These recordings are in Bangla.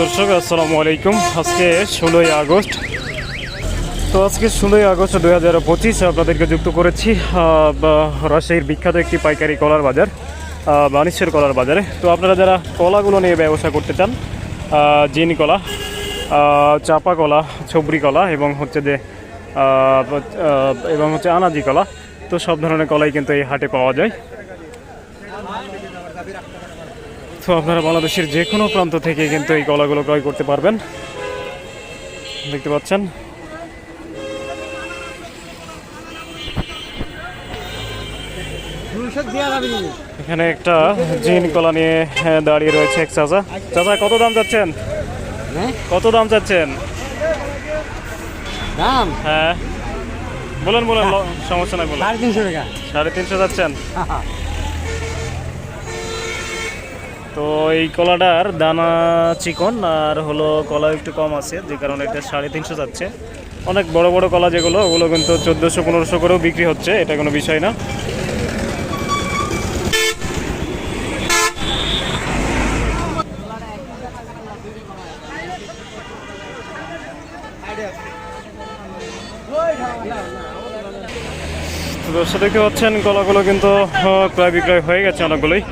দর্শক, আসসালামু আলাইকুম। আজকে ষোলোই আগস্ট। তো আজকে ষোলোই আগস্ট দুই হাজার পঁচিশ, আপনাদেরকে যুক্ত করেছি রাজশাহীর বিখ্যাত একটি পাইকারি কলার বাজার বাণিজ্যের কলার বাজারে। তো আপনারা যারা কলাগুলো নিয়ে ব্যবসা করতে চান জিন কলা চাপা কলা, ছবরি কলা এবং হচ্ছে যে এবং হচ্ছে আনাজি কলা, তো সব ধরনের কলাই কিন্তু এই হাটে পাওয়া যায়। তো আপনারা বাংলাদেশের যে কোনো প্রান্ত থেকে কিন্তু এই কলাগুলো ক্রয় করতে পারবেন। দেখতে পাচ্ছেন। এখানে একটা জিন কলা নিয়ে হ্যাঁ, দাঁড়িয়ে রয়েছে এক চাচা। চাচা কত দাম চাচ্ছেন? হ্যাঁ? কত দাম চাচ্ছেন? দাম? হ্যাঁ। বলেন বলেন সমস্যা নাই বলেন। সাড়ে তিনশো টাকা। সাড়ে তিনশো যাচ্ছেন তো এই কলাটার দানা চিকন আর হলো কলা একটু কম আছে, যে কারণে এটা সাড়ে তিনশো যাচ্ছে। অনেক বড় বড় কলা যেগুলো, ওগুলো কিন্তু চোদ্দোশো পনেরোশো করেও বিক্রি হচ্ছে, এটা কোনো বিষয় না। দর্শক দেখতে পাচ্ছেন, কলাগুলো কিন্তু ক্রয় বিক্রয় হয়ে গেছে অনেকগুলোই।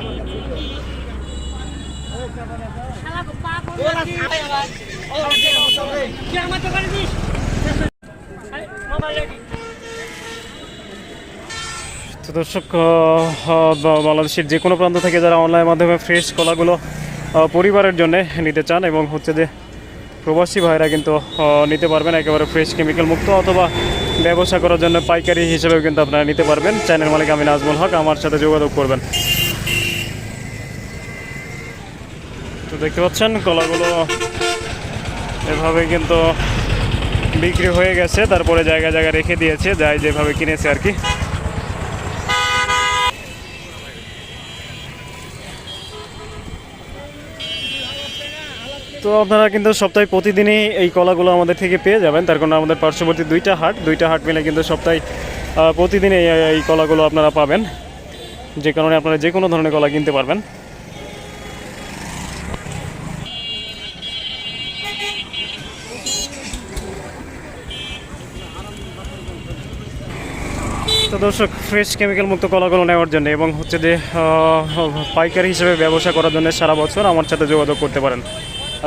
তো দর্শক বাংলাদেশের যে কোনো প্রান্ত থেকে যারা অনলাইন মাধ্যমে ফ্রেশ কলাগুলো পরিবারের জন্য নিতে চান এবং হচ্ছে যে প্রবাসী ভাইরা কিন্তু নিতে পারবেন, একেবারে ফ্রেশ কেমিক্যাল মুক্ত অথবা ব্যবসা করার জন্য পাইকারি হিসেবেও কিন্তু আপনারা নিতে পারবেন। চ্যানেল মালিক আমি নাজমুল হক, আমার সাথে যোগাযোগ করবেন। তো দেখতে পাচ্ছেন, কলাগুলো এভাবে কিন্তু বিক্রি হয়ে গেছে, তারপরে জায়গায় জায়গায় রেখে দিয়েছে, যাই যেভাবে কিনেছে আর কি। তো আপনারা কিন্তু সপ্তাহে প্রতিদিনই এই কলাগুলো আমাদের থেকে পেয়ে যাবেন, তার কারণে আমাদের পার্শ্ববর্তী দুইটা হাট দুইটা হাট মিলে কিন্তু সপ্তাহে প্রতিদিনই এই কলাগুলো আপনারা পাবেন। যে কারণে আপনারা যে কোনো ধরনের কলা কিনতে পারবেন। তো দর্শক ফ্রেশ কেমিক্যাল মুক্ত কলাগুলো নেওয়ার জন্য এবং হচ্ছে যে পাইকারি হিসেবে ব্যবসা করার জন্য সারা বছর আমার সাথে যোগাযোগ করতে পারেন।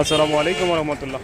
আসসালামু আলাইকুম রহমতুল্লাহ।